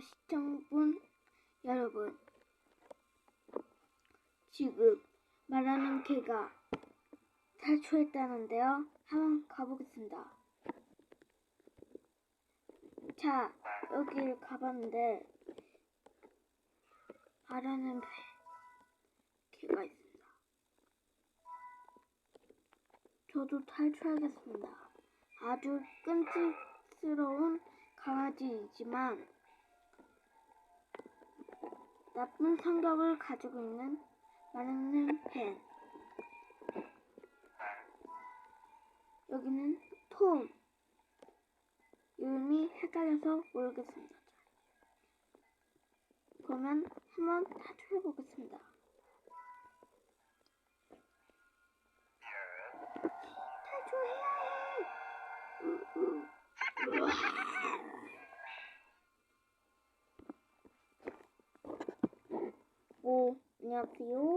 시청분 여러분, 지금 말하는 개가 탈출했다는데요. 한번 가보겠습니다. 자, 여기를 가봤는데 말하는 개- 개가 있습니다. 저도 탈출하겠습니다. 아주 끔찍스러운 강아지이지만 나쁜 성격을 가지고 있는 마르는 펜. 여기는 톰. 이름이 헷갈려서 모르겠습니다. 그러면 한번 탈출해 보겠습니다. 탈출해야 해. Ne yapıyor?